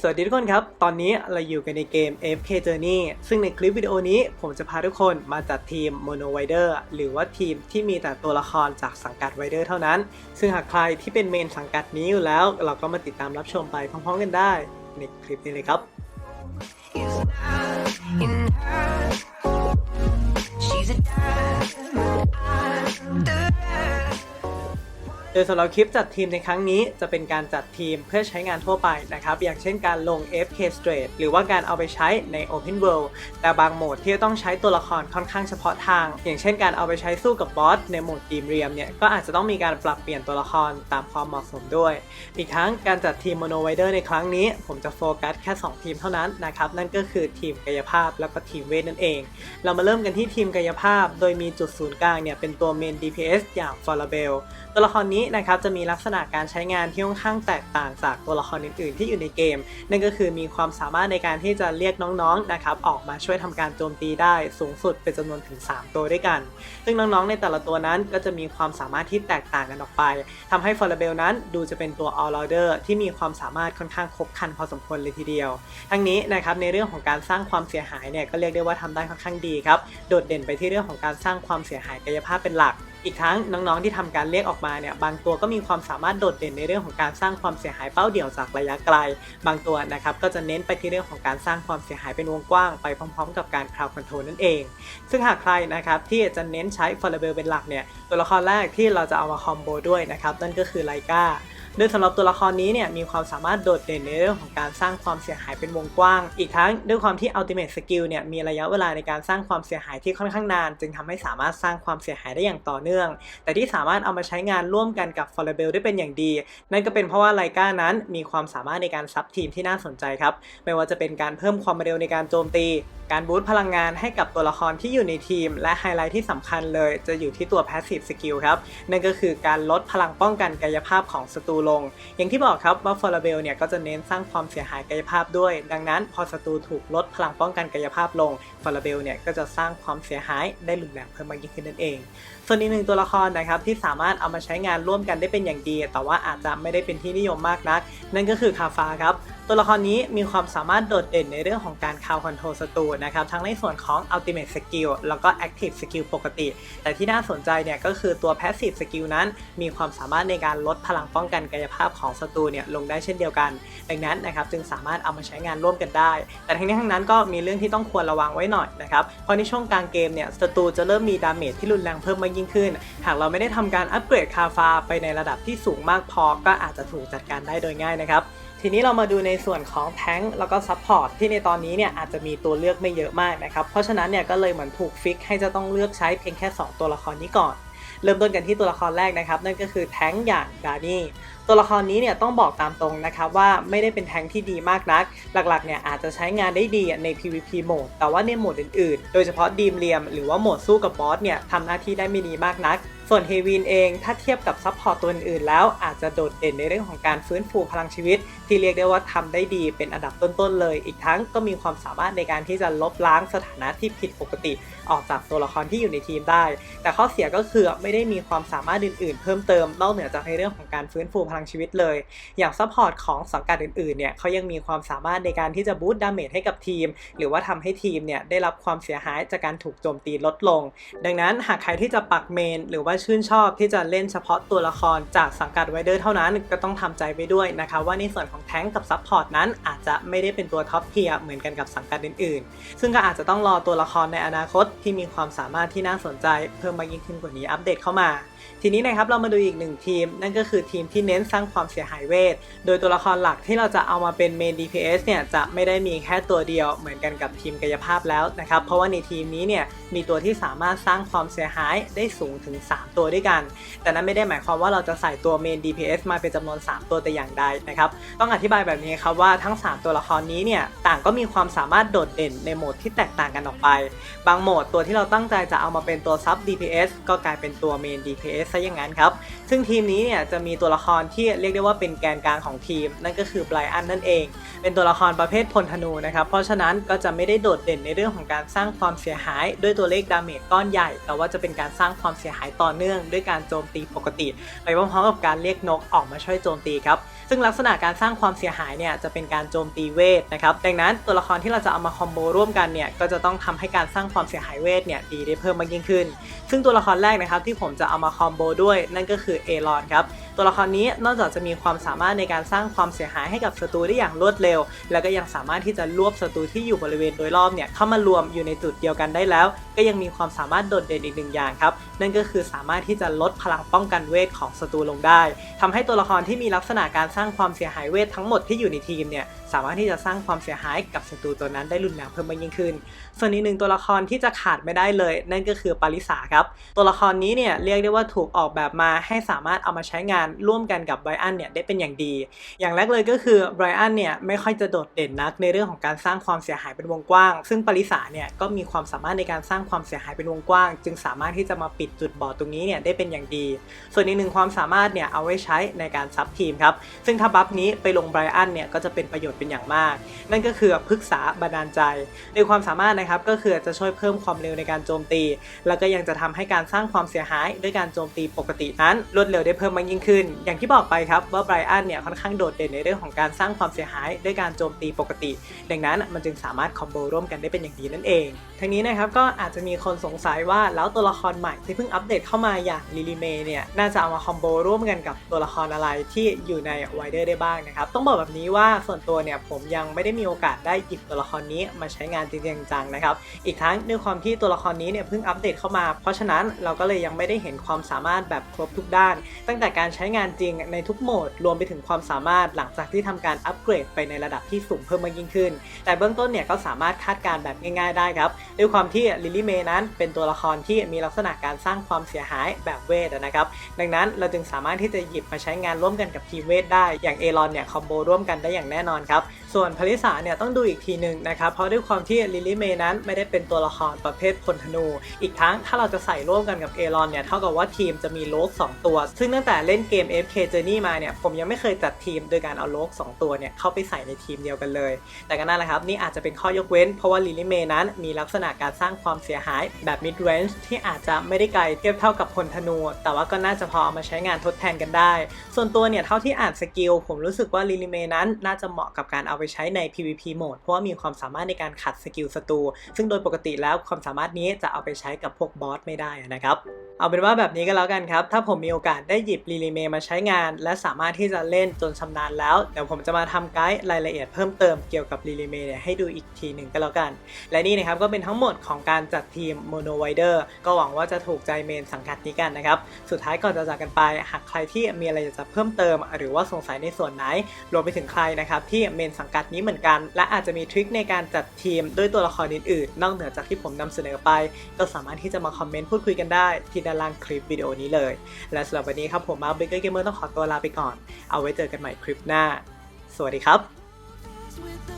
สวัสดีทุกคนครับ ตอนนี้เราอยู่กันในเกม FK Journey ซึ่งในคลิปวิดีโอนี้ผมจะพาทุกคนมาจัดทีม Mono Rider หรือว่าทีมที่มีแต่ตัวละครจากสังกัด Rider เท่านั้น ซึ่งหากใครที่เป็นเมนสังกัดนี้อยู่แล้ว เราก็มาติดตามรับชมไปพร้อมๆกันได้ ในคลิปนี้เลยครับ She's a dime. โดยสำหรับคลิปจัดทีมในครั้งนี้จะเป็นการจัดทีมเพื่อใช้งานทั่วไปนะครับ อย่างเช่นการลง FK Straight หรือว่าการเอาไปใช้ใน Open World แต่บางโหมดที่จะต้องใช้ตัวละครค่อนข้างเฉพาะทาง อย่างเช่นการเอาไปใช้สู้กับบอสในโหมดทีมเรียมเนี่ยก็อาจจะต้องมีการปรับเปลี่ยนตัวละครตามความเหมาะสมด้วย อีกทั้งการจัดทีม Mono Rider ในครั้งนี้ ผมจะโฟกัสแค่ 2 ทีมเท่านั้นนะครับนั่นก็คือทีมกายภาพแล้วก็ทีมเวทนั่นเอง เรามาเริ่มกันที่ทีมกายภาพ โดยมีจุดศูนย์กลางเนี่ยเป็นตัวเมน DPS อย่าง f o r a b e l ตัวละครนี้นะครับจะมีลักษณะการใช้งานที่ค่อนข้างแตกต่างจากตัวละครอื่นๆ ที่อยู่ในเกม นั่นก็คือมีความสามารถในการที่จะเรียกน้องๆนะครับออกมาช่วยทำการโจมตีได้สูงสุดเป็นจำนวนถึง 3 ตัวด้วยกัน ซึ่งน้องๆ ในแต่ละตัวนั้นก็จะมีความสามารถที่แตกต่างกันออกไปทำให้ฟอร์เบลนั้นดูจะเป็นตัว all rounder ที่มีความสามารถค่อนข้างครบครันพอสมควรเลยทีเดียว ทั้งนี้นะครับในเรื่องของการสร้างความเสียหายเนี่ยก็เรียกได้ว่าทำได้ค่อนข้างดีครับโดดเด่นไปที่เรื่องของการสร้างความเสียหายกายภาพเป็นหลัก อีกทั้งน้องๆที่ทำการเรียกออกมาเนี่ยบางตัวก็มีความสามารถโดดเด่นในเรื่องของการสร้างความเสียหายเป้าเดี่ยวจากระยะไกล บางตัวนะครับก็จะเน้นไปที่เรื่องของการสร้างความเสียหายเป็นวงกว้างไปพร้อม ๆ กับการคราวคอนโทรลนั่นเอง ซึ่งหากใครนะครับที่จะเน้นใช้ฟอร์เบลเป็นหลักเนี่ยตัวละครแรกที่เราจะเอามาคอมโบด้วยนะครับนั่นก็คือไลกา โดยสำหรับตัวละครนี้เนี่ยมีความสามารถโดดเด่นในเรื่องของการสร้างความเสียหายเป็นวงกว้าง อีกทั้งด้วยความที่ Ultimate Skill เนี่ยมีระยะเวลาในการสร้างความเสียหายที่ค่อนข้างนาน จึงทำให้สามารถสร้างความเสียหายได้อย่างต่อเนื่อง แต่ที่สามารถเอามาใช้งานร่วมกันกับ f o r a b e l ได้เป็นอย่างดี นั่นก็เป็นเพราะว่าไลกานั้นมีความสามารถในการซับทีมที่น่าสนใจครับไม่ว่าจะเป็นการเพิ่มความเร็วในการโจมตี การบูสต์พลังงานให้กับตัวละครที่อยู่ในทีม และไฮไลท์ที่สำคัญเลย จะอยู่ที่ตัว Passive Skill ครับนั่นก็คือการลดพลังป้องกันกายภาพของศัตรูลง อย่างที่บอกครับว่าฟอร์เบลเนี่ยก็จะเน้นสร้างความเสียหายกายภาพด้วย ดังนั้น พอศัตรูถูกลดพลังป้องกันกายภาพลงฟอร์เบลเนี่ยก็จะสร้างความเสียหายได้รุนแรงเพิ่มมากยิ่งขึ้นนั่นเอง ส่วนอีกหนึ่งตัวละครนะครับที่สามารถเอามาใช้งานร่วมกันได้เป็นอย่างดี แต่ว่าอาจจะไม่ได้เป็นที่นิยมมากนัก นั่นก็คือคาฟาครับ ตัวละครนี้มีความสามารถโดดเด่นในเรื่องของการคาวคอนโทรลศัตรูนะครับทั้งในส่วนของ Ultimate Skill แล้วก็ Active Skill ปกติ แต่ที่น่าสนใจเนี่ยก็คือตัว Passive Skill นั้น มีความสามารถในการลดพลังป้องกันกายภาพของศัตรูเนี่ยลงได้เช่นเดียวกัน ดังนั้นนะครับจึงสามารถเอามาใช้งานร่วมกันได้ แต่ทั้งนี้ทั้งนั้นก็มีเรื่องที่ต้องควรระวังไว้หน่อยนะครับเพราะในช่วงกลางเกมเนี่ยศัตรูจะเริ่มมีดาเมจที่รุนแรงเพิ่มมากยิ่งขึ้น หากเราไม่ได้ทำการอัปเกรดคาฟาไปในระดับที่สูงมากพอก็อาจจะถูกจัดการได้โดยง่ายนะครับ ทีนี้เรามาดูในส่วนของแท้งแล้วก็ซัพพอร์ตที่ในตอนนี้เนี่ยอาจจะมีตัวเลือกไม่เยอะมากนะครับเพราะฉะนั้นเนี่ยก็เลยเหมือนถูกฟิกให้จะต้องเลือกใช้เพียงแค่ 2 ตัวละครนี้ก่อน เริ่มต้นกันที่ตัวละครแรกนะครับนั่นก็คือแท้งอย่างดานี่ตัวละครนี้เนี่ยต้องบอกตามตรงนะครับว่าไม่ได้เป็นแทงที่ดีมากนัก หลักๆเนี่ยอาจจะใช้งานได้ดีใน PVP โหมด แต่ว่าในโหมดอื่นๆ โดยเฉพาะดีมเรียมหรือว่าโหมดสู้กับบอสเนี่ยทำหน้าที่ได้ไม่ดีมากนัก ส่วนเฮวินเองถ้าเทียบกับซัพพอร์ตตัวอื่นๆ แล้วอาจจะโดดเด่นในเรื่องของการฟื้นฟูพลังชีวิต ที่เรียกได้ว่าทำได้ดีเป็นอันดับต้นๆเลย อีกทั้งก็มีความสามารถในการที่จะลบล้างสถานะที่ผิดปกติ ออกจากตัวละครที่อยู่ในทีมได้ แต่ข้อเสียก็คือไม่ได้มีความสามารถอื่นๆ เพิ่มเติมนอกเหนือจากในเรื่องของการฟื้นฟูพลังชีวิตเลย อย่างซัพพอร์ตของสังกัดอื่นๆเนี่ยเขายังมีความสามารถในการที่จะบูตดาเมจให้กับทีม หรือว่าทำให้ทีมเนี่ยได้รับความเสียหายจากการถูกโจมตีลดลง ดังนั้นหากใครที่จะปักเมน หรือว่าชื่นชอบที่จะเล่นเฉพาะตัวละครจากสังกัดไวเดอร์เท่านั้นก็ต้องทำใจไปด้วยนะคะว่าในส่วนของแท้งกับซัพพอร์ตนั้นอาจจะไม่ได้เป็นตัวท็อปเทียร์เหมือนกันกับสังกัดอื่นๆ ซึ่งก็อาจจะต้องรอตัวละครในอนาคตที่มีความสามารถที่น่าสนใจเพิ่มมากยิ่งขึ้นกว่านี้อัปเดตเข้ามา ทีนี้นะครับเรามาดูอีกหนึ่งทีม นั่นก็คือทีมที่เน้นสร้างความเสียหายเวท โดยตัวละครหลักที่เราจะเอามาเป็นเมน DPS เนี่ยจะไม่ได้มีแค่ตัวเดียวเหมือนกันกับทีมกายภาพแล้วนะครับ เพราะว่าในทีมนี้เนี่ยมีตัวที่สามารถสร้างความเสียหายได้สูงถึง 3 ตัวด้วยกัน แต่นั้นไม่ได้หมายความว่าเราจะใส่ตัวเมน DPS มาเป็นจำนวน 3 ตัวแต่อย่างใดนะครับ ต้องอธิบายแบบนี้ครับว่าทั้ง 3 ตัวละครนี้เนี่ยต่างก็มีความสามารถโดดเด่นในโหมดที่แตกต่างกันออกไป บางโหมดตัวที่เราตั้งใจจะเอามาเป็นตัวซับ DPS ก็กลายเป็นตัวเมน DPS ซะอย่างนั้นครับ ซึ่งทีมนี้เนี่ยจะมีตัวละครที่เรียกได้ว่าเป็นแกนกลางของทีม นั่นก็คือไบรอันนั่นเอง เป็นตัวละครประเภทพลธนูนะครับเพราะฉะนั้นก็จะไม่ได้โดดเด่นในเรื่องของการสร้างความเสียหาย ด้วยตัวเลขดาเมจก้อนใหญ่ แต่ว่าจะเป็นการสร้างความเสียหายต่อเนื่อง ด้วยการโจมตีปกติ ไปพร้อมๆกับการเรียกนกออกมาช่วยโจมตีครับซึ่งลักษณะการสร้างความเสียหายเนี่ยจะเป็นการโจมตีเวทนะครับดังนั้นตัวละครที่เราจะเอามาคอมโบร่วมกันเนี่ยก็จะต้องทำให้การสร้างความเสียหายเวทเนี่ยดีได้เพิ่มมากยิ่งขึ้น ซึ่งตัวละครแรกนะครับที่ผมจะเอามาคอมโบด้วยนั่นก็คือเอรอนครับ ตัวละครนี้นอกจากจะมีความสามารถในการสร้างความเสียหายให้กับศัตรูได้อย่างรวดเร็ว แล้วก็ยังสามารถที่จะรวบศัตรูที่อยู่บริเวณโดยรอบเนี่ยเข้ามารวมอยู่ในจุดเดียวกันได้แล้ว ก็ยังมีความสามารถโดดเด่นอีกหนึ่งอย่างครับนั่นก็คือสามารถที่จะลดพลังป้องกันเวทของศัตรูลงได้ทำให้ตัวละครที่มีลักษณะการสร้างความเสียหายเวททั้งหมดที่อยู่ในทีมเนี่ยสามารถที่จะสร้างความเสียหายกับศัตรูตัวนั้นได้รุนแรงเพิ่มมากยิ่งขึ้น ส่วนอีกหนึ่งตัวละครที่จะขาดไม่ได้เลย นั่นก็คือปาริสาครับตัวละครนี้เนี่ยเรียกได้ว่าถูกออกแบบมาให้สามารถเอามาใช้งานร่วมกันกับไบรอันเนี่ยได้เป็นอย่างดี อย่างแรกเลยก็คือไบรอันเนี่ยไม่ค่อยจะโดดเด่นนักในเรื่องของการสร้างความเสียหายเป็นวงกว้าง ซึ่งปริสาเนี่ยก็มีความสามารถในการสร้างความเสียหายเป็นวงกว้าง จึงสามารถที่จะมาปิดจุดบอดตรงนี้เนี่ยได้เป็นอย่างดี ส่วนอีกหนึ่งความสามารถเนี่ยเอาไว้ใช้ในการซับทีมครับซึ่งถ้าบัฟนี้ไปลงไบรอันเนี่ยก็จะเป็นประโยชน์เป็นอย่างมาก นั่นก็คือพฤกษาบันดาลใจในความสามารถนะครับก็คือจะช่วยเพิ่มความเร็วในการโจมตี แล้วก็ยังจะทำให้การสร้างความเสียหายด้วยการโจมตีปกตินั้นรวดเร็วได้เพิ่มมากยิ่งขึ้นอย่างที่บอกไปครับว่าไบรอันเนี่ยค่อนข้างโดดเด่นในเรื่องของการสร้างความเสียหายด้วยการโจมตีปกติ ดังนั้นมันจึงสามารถคอมโบร่วมกันได้เป็นอย่างดีนั่นเองทั้งนี้นะครับก็อาจจะมีคนสงสัยว่าแล้วตัวละครใหม่ที่เพิ่งอัปเดตเข้ามาอย่างลิลิเมเนี่ยน่าจะเอามาคอมโบร่วมกันกับตัวละครอะไรที่อยู่ในไวเดอร์ได้บ้างนะครับต้องบอกแบบนี้ว่าส่วนตัวเนี่ยผมยังไม่ได้มีโอกาสได้หยิบตัวละครนี้มาใช้งานจริงจังนะครับอีกทั้งด้วยความที่ตัวละครนี้เนี่ยเพิ่งอัปเดตเข้ามา เพราะฉะนั้นเราก็เลยยังไม่ได้เห็นความสามารถแบบครบทุกด้าน ตั้งแต่การใช้้งานจริงในทุกโหมด รวมไปถึงความสามารถหลังจากที่ทำการอัปเกรดไปในระดับที่สูงเพิ่มมากยิ่งขึ้น แต่เบื้องต้นเนี่ยก็สามารถคาดการณ์แบบง่ายๆได้ครับ ด้วยความที่ลิลี่เมย์นั้นเป็นตัวละครที่มีลักษณะการสร้างความเสียหายแบบเวทนะครับ ดังนั้นเราจึงสามารถที่จะหยิบมาใช้งานร่วมกันกับทีมเวทได้ อย่างเอรอนเนี่ยคอมโบร่วมกันได้อย่างแน่นอนครับ ส่วนพลิสาเนี่ยต้องดูอีกทีหนึ่งนะครับ เพราะด้วยความที่ลิลี่เมนั้นไม่ได้เป็นตัวละครประเภทพลธนู อีกทั้งถ้าเราจะใส่ร่วมกันกับเอรอนเนี่ยเท่ากับว่าทีมจะมีโลก 2 ตัว ซึ่งตั้งแต่เล่นเกม FK Journey มาเนี่ยผมยังไม่เคยจัดทีมโดยการเอาโลก 2 ตัวเนี่ยเข้าไปใส่ในทีมเดียวกันเลย แต่ก็นั่นแหละครับนี่อาจจะเป็นข้อยกเว้น เพราะว่าลิลี่เมนั้นมีลักษณะการสร้างความเสียหายแบบ mid range ที่อาจจะไม่ได้ไกลเทียบเท่ากับพลธนู แต่ว่าก็น่าจะพอเอามาใช้งานทดแทนกันได้ ส่วนตัวเนี่ยเท่าที่อ่านสกิลผมรู้สึกว่าลิลิเมนั้นน่าจะเหมาะกับการเอาไปใช้ใน PVP โหมด เพราะว่ามีความสามารถในการขัดสกิลศัตรู ซึ่งโดยปกติแล้วความสามารถนี้จะเอาไปใช้กับพวกบอสไม่ได้นะครับ เอาเป็นว่าแบบนี้ก็แล้วกันครับ ถ้าผมมีโอกาสได้หยิบลิลิเมมาใช้งาน และสามารถที่จะเล่นจนชำนาญแล้ว เดี๋ยวผมจะมาทำไกด์รายละเอียดเพิ่มเติมเกี่ยวกับลิลิเมเนี่ยให้ดูอีกทีหนึ่งก็แล้วกัน และนี่นะครับก็เป็นทั้งหมดของการจัดทีม Mono Wider ก็หวังว่าจะถูกใจเมนสังกัดนี้กันนะครับ สุดท้ายก่อนจะจากกันไป หากใครที่มีอะไรอยากจะเพิ่มเติม หรือว่าสงสัยในส่วนไหน รวมไปถึงใครนะครับที่เมนสังกัดนี้เหมือนกัน และอาจจะมีทริคในการจัดทีมด้วยตัวละครอื่นๆ นอกเหนือจากที่ผมนำเสนอไป ก็สามารถที่จะมาคอมเมนต์พูดคุยกันได้ที่ด้านล่างคลิปวิดีโอนี้เลย และสำหรับวันนี้ครับผมมาร์คเบเกอร์เกมเมอร์ต้องขอตัวลาไปก่อน เอาไว้เจอกันใหม่คลิปหน้า สวัสดีครับ